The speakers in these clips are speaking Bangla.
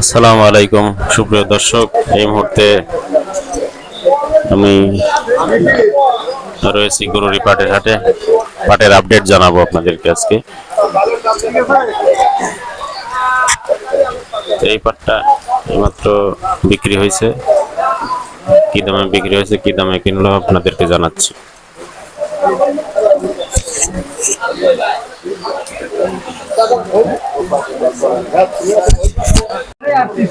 আসসালামু আলাইকুম, সুপ্রিয় দর্শক। এই মুহূর্তে আমি রয়েছি গরুরি পাটের হাটে। পাটের আপডেট জানাব আপনাদেরকে আজকে। এই পাটটা এইমাত্র বিক্রি হয়েছে। কি দামে বিক্রি হয়েছে কি দামে কিনলো আপনাদেরকে জানাচ্ছি। আপনি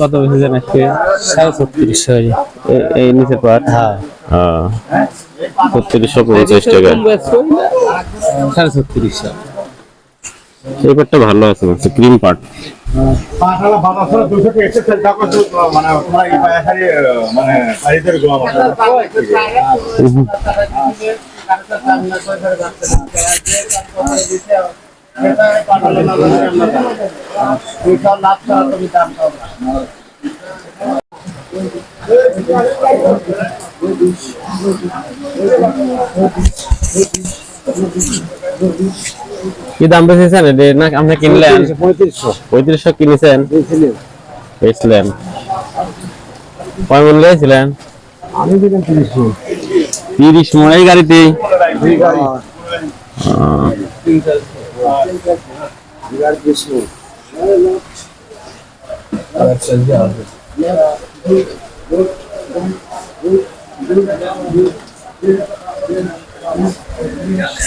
কত বেশিছেন আজকে সাড়ে ছত্রিশশো এই নিচের পাট হ্যাঁ। ছত্রিশশো পঞ্চাশ টাকা। সাড়ে ছত্রিশশো এই পাটটা ভালো আছে ক্রিম পাট পাঠালা বাবা সব দুশো টাকা এসে দেখো তো মানে তোমার এই পায়খারি মানে বাড়িতে গোয়া। কি দাম বেশিছেন এটা না আপনি কিনলেন? পঁয়ত্রিশশো পঁয়ত্রিশশো। কিনেছেন? বেচলেন। কয় মূল্য ছিলেন আমি দিলাম তিরিশশো। তিরিশ মন এই গাড়িতেই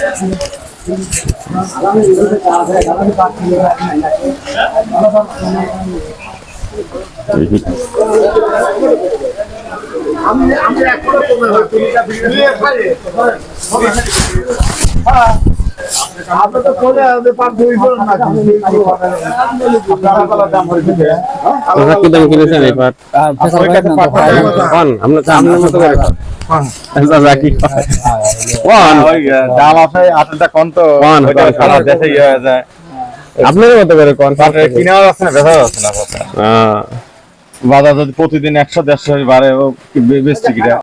আপনি তো করে আমাদের পাঁচ দুই করে না আপনারা দাম হয়েছে আপনারা কি দাম কিনেছেন এই পাট? কোন আপনার মতো করে দাম আছে আটটা কম তো। কোন? ওইটা কোন? সারা দেশে ইয়ে হয়ে যায়। আপনার মতো করে কোন কিনেও যাচ্ছে না বেচা যাচ্ছে না বাজার যদি প্রতিদিন একশো দেড়শো বাড়ে ও বেশি কিনা?